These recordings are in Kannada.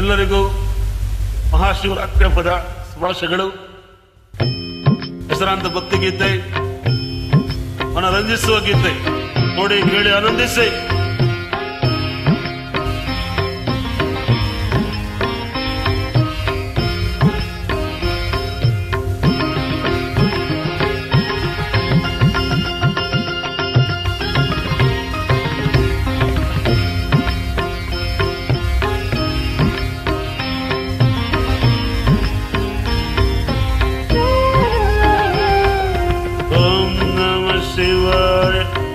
ಎಲ್ಲರಿಗೂ ಮಹಾಶಿವರ ಅಕ್ರಪದ ಶುಭಾಶಯಗಳು ಹೆಸರಾಂತ ಭಕ್ತಿ ಗೀತೆ ಮನರಂಜಿಸುವ ಗೀತೆ ನೋಡಿ ಕೇಳಿ ಆನಂದಿಸಿ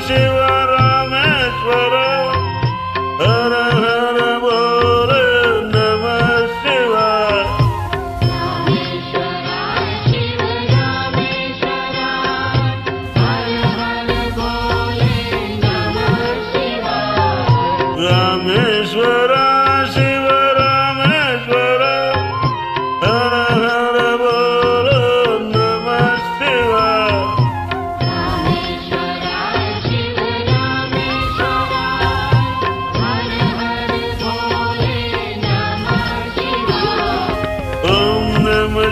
Shiva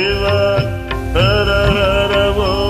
हर हर र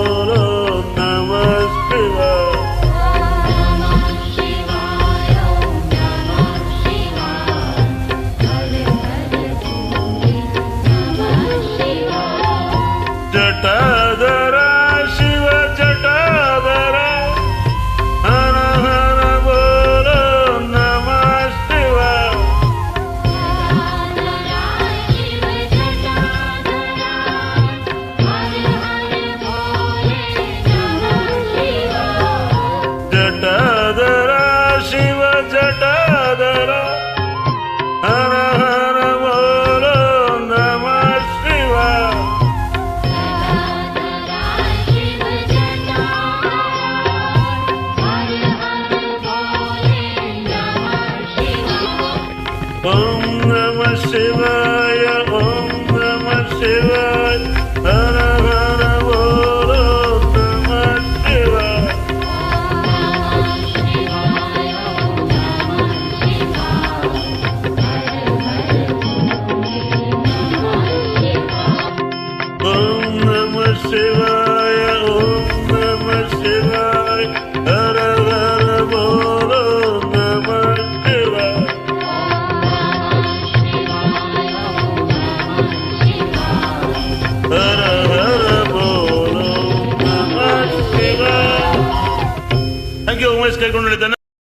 que con el